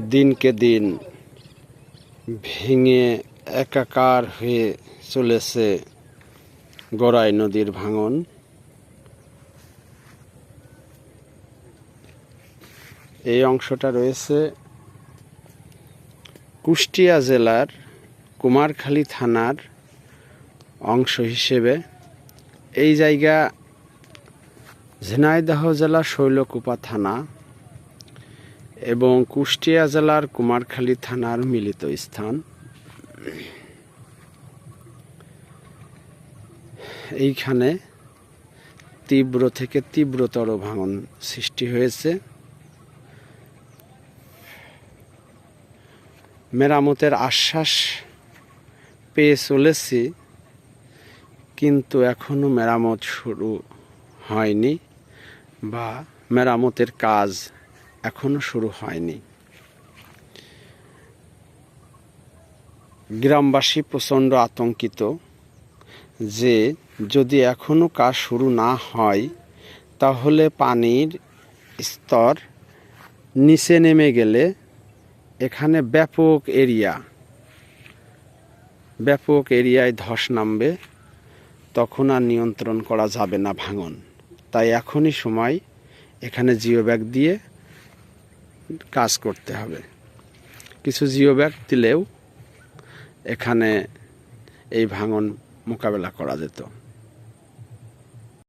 দিনকে দিন ভেঙে একাকার হয়ে চলেছে গড়াই নদীর ভাঙন। এই অংশটা রয়েছে কুষ্টিয়া জেলার কুমারখালী থানার অংশ হিসেবে। এই জায়গা ঝিনাইদহ জেলার শৈলকুপা থানা। এবং কুষ্টিয়া জেলার কুমারখালী থানার মিলিত স্থান। এইখানে তীব্র থেকে তীব্রতর ভাঙন সৃষ্টি হয়েছে। মেরামতের আশ্বাস পেয়ে চলেছি, কিন্তু এখনও মেরামত শুরু হয়নি বা মেরামতের কাজ এখনও শুরু হয়নি। গ্রামবাসী প্রচণ্ড আতঙ্কিত যে যদি এখনও কাজ শুরু না হয়, তাহলে পানির স্তর নিচে নেমে গেলে এখানে ব্যাপক এরিয়া, ব্যাপক এরিয়ায় ধস নামবে, তখন আর নিয়ন্ত্রণ করা যাবে না ভাঙন। তাই এখনই সময় এখানে জিও ব্যাগ দিয়ে কাজ করতে হবে। কিছু জিও ব্যাগ দিলেও এখানে এই ভাঙন মোকাবেলা করা যেত।